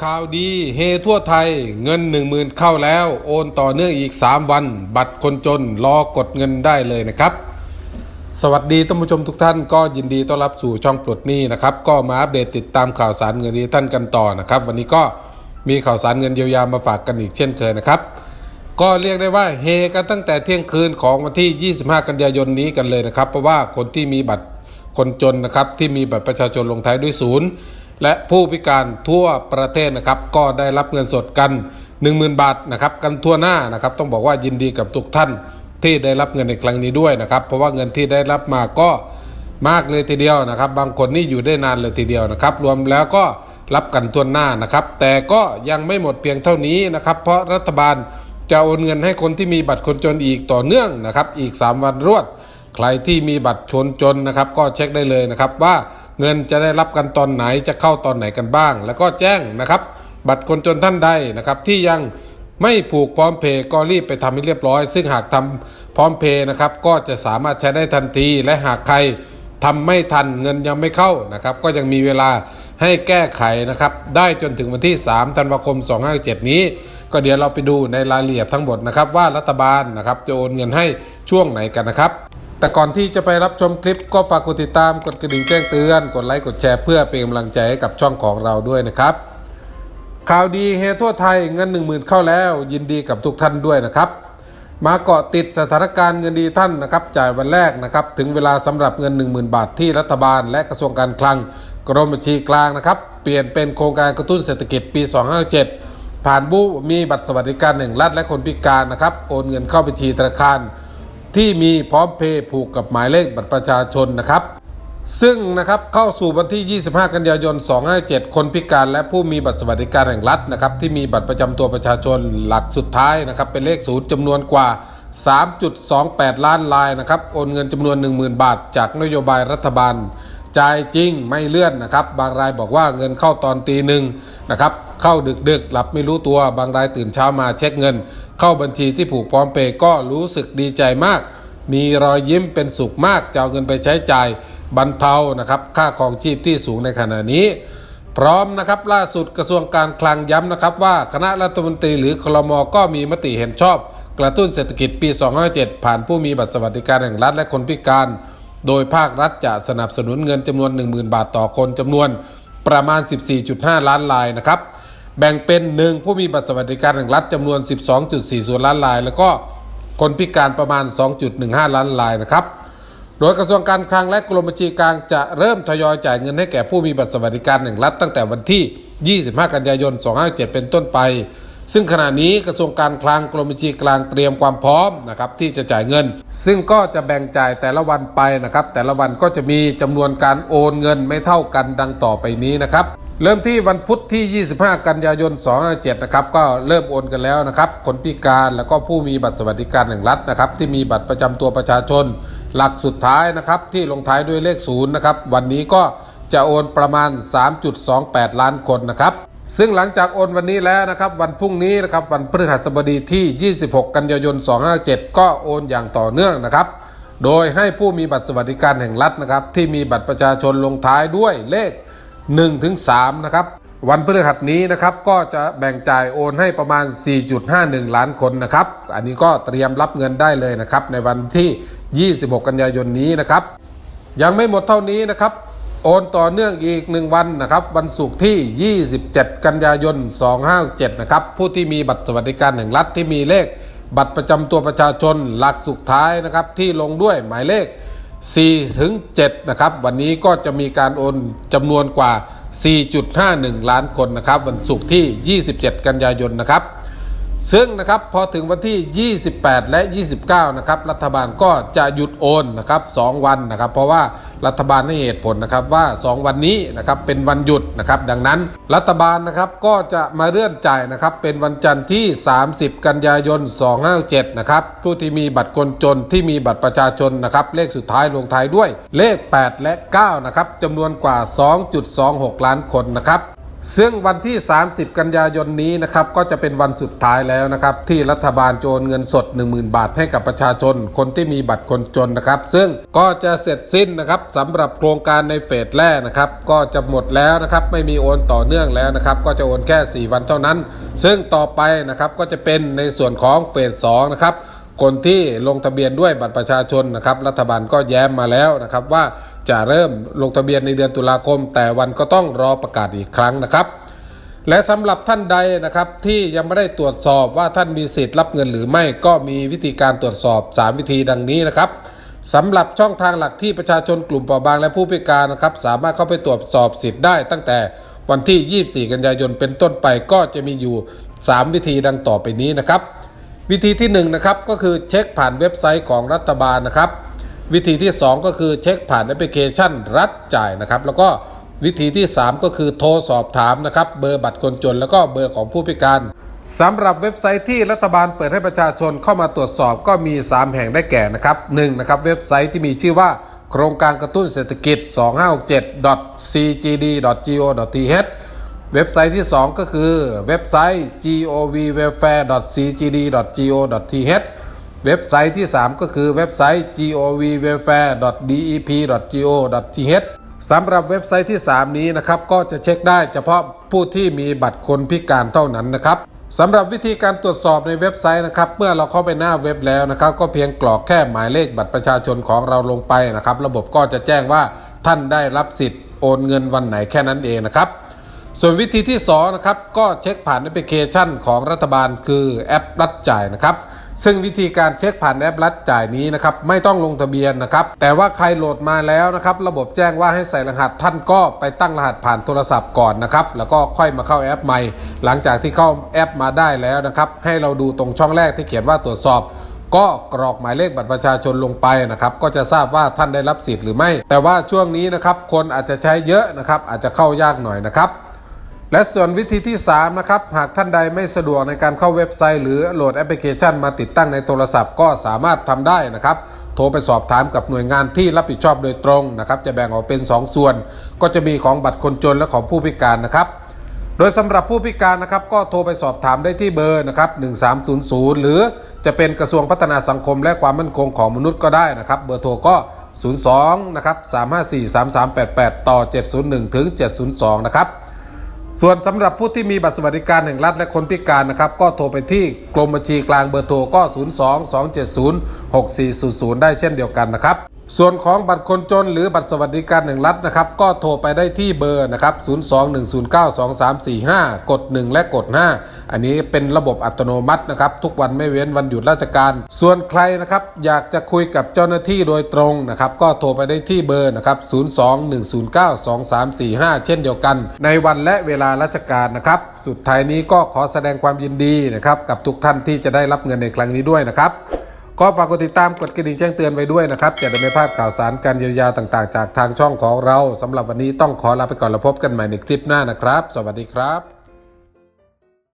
ข่าวดีเฮทั่วไทยเงิน 1 0,000 เข้าแล้ว โอนต่อเนื่องอีก 3 วัน บัตรคนจนรอกดเงินได้เลยนะครับ สวัสดีท่านผู้ชมทุกท่านก็ยินดีต้อนรับสู่ช่องปลดหนี้นะครับ ก็มาอัปเดตติดตามข่าวสารเงินดีท่านกันต่อนะครับ วันนี้ก็มีข่าวสารเงินเยียวยามาฝากกันอีกเช่นเคยนะครับ ก็เรียกได้ว่าเฮกันตั้งแต่เที่ยงคืนของวันที่ 25 กันยายนนี้กันเลยนะครับ เพราะว่าคนที่มีบัตรคนจนนะครับที่มีบัตรประชาชนลงท้ายด้วยศูนย์ และผู้พิการทั่วประเทศนะครับ ก็ได้รับเงินสดกัน 10,000 บาทนะครับกันทั่วหน้านะครับ ต้องบอกว่ายินดีกับทุกท่านที่ได้รับเงินในครั้งนี้ด้วยนะครับ เพราะว่าเงินที่ได้รับมาก็มากเลยทีเดียวนะครับ บางคนนี่อยู่ได้นานเลยทีเดียวนะครับ รวมแล้วก็รับกันทั่วหน้านะครับ แต่ก็ยังไม่หมดเพียงเท่านี้นะครับ เพราะรัฐบาลจะโอนเงินให้คนที่มีบัตรคนจนอีกต่อเนื่องนะครับ อีก 3 วันรวด ใครที่มีบัตรชนจนนะครับ ก็เช็คได้เลยนะครับว่า เงินจะได้รับกันตอนไหนจะเข้าตอนไหนกันบ้าง แล้วก็แจ้งนะครับ บัตรคนจนท่านใดนะครับ ที่ยังไม่ผูกพร้อมเพย์ก็รีบไปทำให้เรียบร้อย ซึ่งหากทำพร้อมเพย์นะครับ ก็จะสามารถใช้ได้ทันทีและหากใครทำไม่ทันเงินยังไม่เข้านะครับ ก็ยังมีเวลาให้แก้ไขนะครับ ได้จนถึงวันที่ 3 ธันวาคม 257 นี้ ก็เดี๋ยวเราไปดูในรายละเอียดทั้งหมดนะครับ ว่ารัฐบาลนะครับจะโอนเงินให้ช่วงไหนกันนะครับ แต่ก่อนที่จะไปรับชมคลิปก็ฝากกดติดตามกดกระดิ่งแจ้งเตือน กดไลค์กดแชร์เพื่อเป็นกำลังใจให้กับช่องของเราด้วยนะครับ ข่าวดีเฮทั่วไทยเงิน 1 0,000 เข้าแล้ว ยินดีกับทุกท่านด้วยนะครับ มาเกาะติดสถานการณ์เงินดีท่านนะครับจ่ายวันแรกนะครับถึงเวลาสำหรับเงิน 10,000 บาทที่รัฐบาล และกระทรวงการคลัง กรมบัญชีกลางนะครับเปลี่ยนเป็นโครงการกระตุ้นเศรษฐกิจปี 257 ผ่านบูมีบัตรสวัสดิการแห่งรัฐและคนพิการนะครับโอนเงินเข้าบัญชีธนาคาร ที่มีพร้อมเพย์ผูกกับหมายเลขบัตรประชาชนนะครับ ซึ่งนะครับเข้าสู่วันที่ 25 กันยายน 257 คนพิการและผู้มีบัตรสวัสดิการแห่งรัฐนะครับที่มีบัตรประจำตัวประชาชนหลักสุดท้ายนะครับเป็นเลขศูนย์จำนวนกว่า 3.28 ล้านลายนะครับโอนเงินจำนวน 10,000 บาท จากนโยบายรัฐบาลจ่ายจริงไม่เลื่อนนะครับ บางรายบอกว่าเงินเข้าตอนตีหนึ่งนะครับ เข้าดึกดึกหลับไม่รู้ตัวบางรายตื่นเช้ามาเช็คเงิน เข้าบัญชีที่ผูกพร้อมเพย์ก็รู้สึกดีใจมาก มีรอยยิ้มเป็นสุขมากจะเอาเงินไปใช้จ่ายบรรเทานะครับค่าครองชีพที่สูงในขณะนี้ พร้อมนะครับล่าสุดกระทรวงการคลังย้ำนะครับว่าคณะรัฐมนตรีหรือคลมก็มีมติเห็นชอบ กระตุ้นเศรษฐกิจปี 257 ผ่านผู้มีบัตรสวัสดิการแห่งรัฐและคนพิการ โดยภาครัฐจะสนับสนุนเงินจำนวน 10,000 บาทต่อคนจำนวนประมาณ 14.5 ล้านรายนะครับ แบ่งเป็น 1 ผู้มีบัตรสวัสดิการแห่งรัฐจำนวน 12.40 ล้านราย แล้วก็คนพิการประมาณ 2.15 ล้านรายนะครับ โดยกระทรวงการคลังและกรมบัญชีกลางจะเริ่มทยอยจ่ายเงินให้แก่ผู้มีบัตรสวัสดิการแห่งรัฐตั้งแต่วันที่ 25 กันยายน 257เป็นต้นไป ซึ่งขณะนี้กระทรวงการคลังกรมบัญชีกลางเตรียมความพร้อมนะครับที่จะจ่ายเงิน ซึ่งก็จะแบ่งจ่ายแต่ละวันไปนะครับ แต่ละวันก็จะมีจำนวนการโอนเงินไม่เท่ากันดังต่อไปนี้นะครับเริ่มที่วันพุธที่ 25 กันยายน 257 นะครับ ก็เริ่มโอนกันแล้วนะครับ คนพิการแล้วก็ผู้มีบัตรสวัสดิการแห่งรัฐนะครับ ที่มีบัตรประจำตัวประชาชน หลักสุดท้ายนะครับ ที่ลงท้ายด้วยเลขศูนย์นะครับ วันนี้ก็จะโอนประมาณ 3.28 ล้านคนนะครับ ซึ่งหลังจากโอนวันนี้แล้วนะครับ วันพรุ่งนี้นะครับวันพฤหัสบดีที่ 26 กันยายน 257 ก็โอนอย่างต่อเนื่องนะครับ โดยให้ผู้มีบัตรสวัสดิการแห่งรัฐนะครับ ที่มีบัตรประชาชนลงท้ายด้วยเลข1ถึง3นะครับ วันพฤหัสนี้นะครับก็จะแบ่งจ่ายโอนให้ประมาณ 4.51 ล้านคนนะครับ อันนี้ก็เตรียมรับเงินได้เลยนะครับ ในวันที่ 26 กันยายนนี้นะครับ ยังไม่หมดเท่านี้นะครับ โอนต่อเนื่องอีก 1 วันนะครับ วันศุกร์ที่ 27 กันยายน 257 นะครับ ผู้ที่มีบัตรสวัสดิการแห่งรัฐที่มีเลข บัตรประจำตัวประชาชนหลักสุดท้ายนะครับ ที่ลงด้วยหมายเลข4ถึง7นะครับ วันนี้ก็จะมีการโอนจำนวนกว่า 4.51 ล้านคนนะครับ วันศุกร์ที่ 27 กันยายนนะครับ ซึ่งนะครับพอถึงวันที่ 28 และ 29 นะครับรัฐบาลก็จะหยุดโอนนะครับ2วันนะครับ เพราะว่ารัฐบาลให้เหตุผลนะครับว่า 2 วันนี้นะครับเป็นวันหยุดนะครับ ดังนั้นรัฐบาลนะครับก็จะมาเลื่อนจ่ายนะครับเป็นวันจันทร์ที่ 30 กันยายน 257 นะครับผู้ที่มีบัตรคนจนที่มีบัตรประชาชนนะครับเลขสุดท้ายลงท้ายด้วยเลข 8 และ 9 นะครับจำนวนกว่า 2.26 ล้านคนนะครับ ซึ่งวันที่ 30 กันยายนนี้นะครับก็จะเป็นวันสุดท้ายแล้วนะครับ ที่รัฐบาลโจรเงินสด 10,000 บาทให้กับประชาชน คนที่มีบัตรคนจนนะครับ ซึ่งก็จะเสร็จสิ้นนะครับสำหรับโครงการในเฟสแรกนะครับ ก็จะหมดแล้วนะครับไม่มีโอนต่อเนื่องแล้วนะครับ ก็จะโอนแค่ 4 วันเท่านั้น ซึ่งต่อไปนะครับก็จะเป็นในส่วนของเฟส2นะครับคนที่ลงทะเบียนด้วยบัตรประชาชนนะครับ รัฐบาลก็แย้มมาแล้วนะครับว่า จะเริ่มลงทะเบียนในเดือนตุลาคม แต่วันก็ต้องรอประกาศอีกครั้งนะครับ และสำหรับท่านใดนะครับที่ยังไม่ได้ตรวจสอบว่าท่านมีสิทธิ์รับเงินหรือไม่ก็มีวิธีการตรวจสอบ 3 วิธีดังนี้นะครับสำหรับช่องทางหลักที่ประชาชนกลุ่มเปราะบางและผู้พิการนะครับสามารถเข้าไปตรวจสอบสิทธิ์ได้ ตั้งแต่วันที่ 24 กันยายนเป็นต้นไปก็จะมีอยู่ 3 วิธีดังต่อไปนี้นะครับ วิธีที่1นงนะครับก็คือเช็คผ่านเว็บไซต์ของรัฐบาลนะครับ วิธีที่ 2 ก็คือเช็คผ่านแอปพลิเคชันรัฐจ่ายนะครับ แล้วก็วิธีที่ 3 ก็คือโทรสอบถามนะครับ เบอร์บัตรคนจน แล้วก็เบอร์ของผู้พิการสำหรับเว็บไซต์ที่รัฐบาลเปิดให้ประชาชนเข้ามาตรวจสอบก็มี 3 แห่งได้แก่นะครับ1นะครับเว็บไซต์ที่มีชื่อว่าโครงการกระตุ้นเศรษฐกิจ 2567.cgd.go.th เว็บไซต์ที่ 2 ก็คือเว็บไซต์ govwelfare.cgd.go.th เว็บไซต์ที่ 3 ก็คือเว็บไซต์ govwelfare.dep.go.th สำหรับเว็บไซต์ที่ 3 นี้นะครับ ก็จะเช็คได้เฉพาะผู้ที่มีบัตรคนพิการเท่านั้นนะครับสำหรับวิธีการตรวจสอบในเว็บไซต์นะครับ เมื่อเราเข้าไปหน้าเว็บแล้วนะครับ ก็เพียงกรอกแค่หมายเลขบัตรประชาชนของเราลงไปนะครับ ระบบก็จะแจ้งว่าท่านได้รับสิทธิ์โอนเงินวันไหนแค่นั้นเองนะครับ ส่วนวิธีที่2นะครับก็เช็คผ่านแอปพลิเคชันของรัฐบาลคือแอปรัฐจ่ายนะครับ ซึ่งวิธีการเช็คผ่านแอปรัฐจ่ายนี้นะครับไม่ต้องลงทะเบียนนะครับ แต่ว่าใครโหลดมาแล้วนะครับ ระบบแจ้งว่าให้ใส่รหัสท่านก็ไปตั้งรหัสผ่านโทรศัพท์ก่อนนะครับ แล้วก็ค่อยมาเข้าแอปใหม่ หลังจากที่เข้าแอปมาได้แล้วนะครับ ให้เราดูตรงช่องแรกที่เขียนว่าตรวจสอบก็กรอกหมายเลขบัตรประชาชนลงไปนะครับก็จะทราบว่าท่านได้รับสิทธิ์หรือไม่ แต่ว่าช่วงนี้นะครับคนอาจจะใช้เยอะนะครับอาจจะเข้ายากหน่อยนะครับ และส่วนวิธีที่ 3 นะครับ หากท่านใดไม่สะดวกในการเข้าเว็บไซต์ หรือโหลดแอปพลิเคชันมาติดตั้งในโทรศัพท์ก็สามารถทำได้นะครับ โทรไปสอบถามกับหน่วยงานที่รับผิดชอบโดยตรงนะครับ จะแบ่งออกเป็น 2 ส่วน ก็จะมีของบัตรคนจนและของผู้พิการนะครับ โดยสำหรับผู้พิการนะครับก็โทรไปสอบถามได้ที่เบอร์นะครับ1300 หรือจะเป็นกระทรวงพัฒนาสังคมและความมั่นคงของมนุษย์ก็ได้นะครับ เบอร์โทรก็ 02นะครับ354 3388 ต่อ 701ถึง702 นะครับ ส่วนสำหรับผู้ที่มีบัตรสวัสดิการแห่งรัฐและคนพิการนะครับ ก็โทรไปที่กรมบัญชีกลางเบอร์โทรก็ 02-270-6400 ได้เช่นเดียวกันนะครับ ส่วนของบัตรคนจนหรือบัตรสวัสดิการแห่งรัฐนะครับ ก็โทรไปได้ที่เบอร์นะครับ 02-109-2345 กด 1 และกด 5 อันนี้เป็นระบบอัตโนมัตินะครับทุกวันไม่เว้นวันหยุดราชการ ส่วนใครนะครับอยากจะคุยกับเจ้าหน้าที่โดยตรงนะครับก็โทรไปได้ที่เบอร์นะครับ02-109-2345 เช่นเดียวกัน ในวันและเวลาราชการนะครับสุดท้ายนี้ก็ขอแสดงความยินดีนะครับกับทุกท่านที่จะได้รับเงินในครั้งนี้ด้วยนะครับก็ฝากกดติดตามกดกระดิ่งแจ้งเตือนไว้ด้วยนะครับจะได้ไม่พลาดข่าวสารการเยียวยาต่างๆ จากทางช่องของเราสำหรับวันนี้ต้องขอลาไปก่อนแล้วพบกันใหม่ในคลิปหน้านะครับ สวัสดีครับ